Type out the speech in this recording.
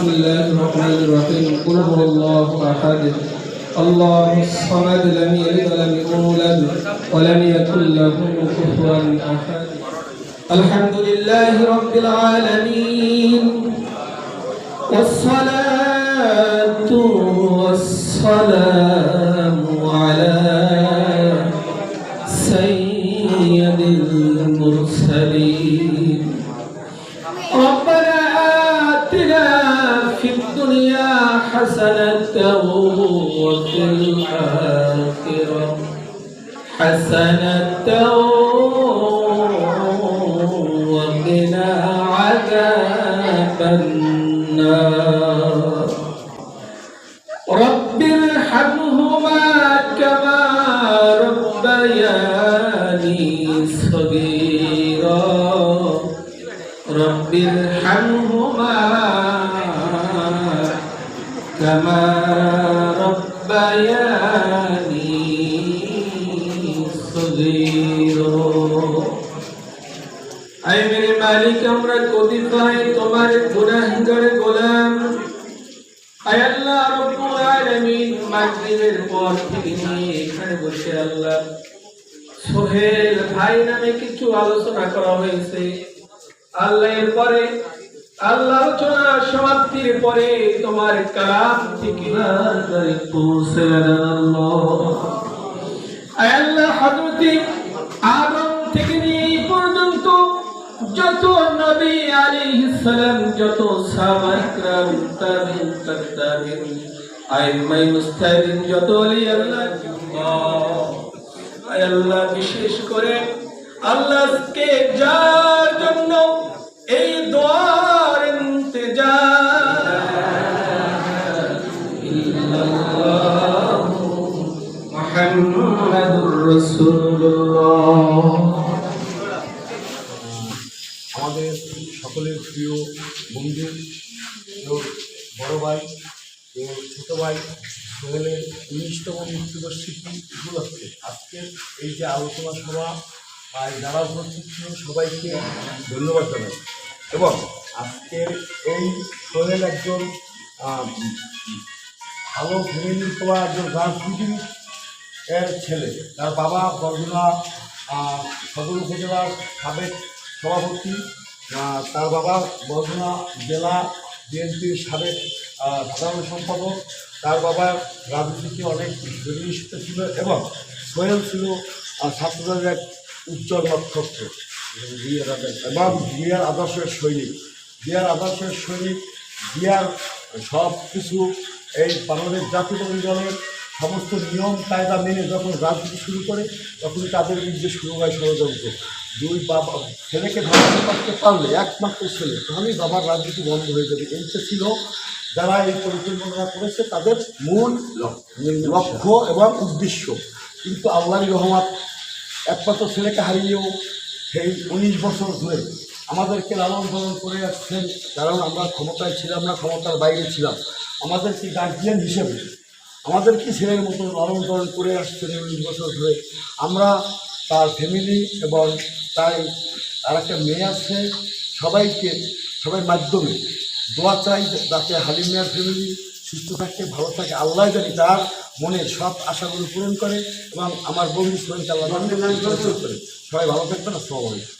بسم الله الرحمن الرحيم قل هو الله احد الله الصمد لم يلد ولم يولد ولم يكن له كفوا احد الحمد لله رب العالمين والصلاة والسلام على سيد المرسلين حسنة وفي الآخرة. حسنة وقنا عذاب النار. رب ارحمهما كما ربياني صغيرا. رب ارحمهما كما ربياني صغيرا আয় মেরে মালিক আমরা কতিপয় তোমার গুনাহগার গোলাম আয় আল্লাহ রব্বুল আলামিন মাগরিবের পর থেকে নিয়ে এখানে বসে আল্লাহ সোহেল ভাই নামে কিছু আলোচনা করা হয়েছে আল্লাহ এর পরে আল্লাহ আলোচনা সমাপ্তির পরে তোমার কালাম থেকে পর্যন্ত যত নবী আলাইহিস যত যত আল্লাহ আল্লাহ বিশেষ করে আল্লাহকে যার জন্য মুহাম্মাদুর রাসূলুল্লাহ। আমাদের সকলের প্রিয় বন্ধু বড় ভাই ও ছোট ভাই সোহেলের উনিশতম মৃত্যুবার্ষিকী উপলক্ষে আজকের এই যে আলোচনা সভা আর যারা উপস্থিত ছিলেন সবাইকে ধন্যবাদ জানাই। এবং আজকের এই সোহেল একজন ভালো ফ্যামিলির হওয়া একজন রাজনীতিবিদ এর ছেলে। তার বাবা আহ, সদর উপজেলার সাবেক সভাপতি। তার বাবা বরগুনা জেলা বিএনপির সাবেক সাধারণ সম্পাদক। তার বাবা রাজনীতিতে অনেক প্রতিষ্ঠিত ছিল এবং সোহেল ছিল ছাত্রদের এক উজ্জ্বল নক্ষত্র। এবং বিয়ার আদর্শের সৈনিক। বিয়ার আদর্শের সৈনিক বিয়ার সব কিছু এই বাংলাদেশ জাতীয় দলের সমস্ত নিয়ম, কায়দা মেনে যখন রাজনীতি শুরু করে তখন তাদের বিরুদ্ধে শুরু হয় ষড়যন্ত্র। দুই বাবা, ছেলেকে ধ্বংস করতে পারলে, একমাত্র ছেলে, তাহলেই বাবার রাজনীতি বন্ধ হয়ে যাবে। এইটা ছিল যারা এই পরিকল্পনা করেছে, তাদের মূল লক্ষ্য এবং উদ্দেশ্য। কিন্তু আল্লাহর রহমত, একমাত্র ছেলেকে হারিয়েও সেই উনিশ বছর ধরে আমাদেরকে লালন পালন করে আসছেন। কারণ আমরা ক্ষমতায় ছিলাম না, ক্ষমতার বাইরে ছিলাম। আমাদেরকে গার্জিয়ান হিসেবে আমাদেরকে ছেলের মতো লালন পালন করে আসছেন এই উনিশ বছর ধরে? আমরা তার ফ্যামিলি এবং তাই আর একটা মেয়ে আছে সবাইকে সবাই মাধ্যমে দোয়া চাই যাতে হালিম মিয়ার ফ্যামিলি সুস্থ থাকে ভালো থাকে। আল্লাহ জানি তার মনের সব আশাগুলো পূরণ করে এবং আমার বন্ধু সবাইকে আল্লাহ করে সবাই ভালো থাকবেন আসসালামু আলাইকুম।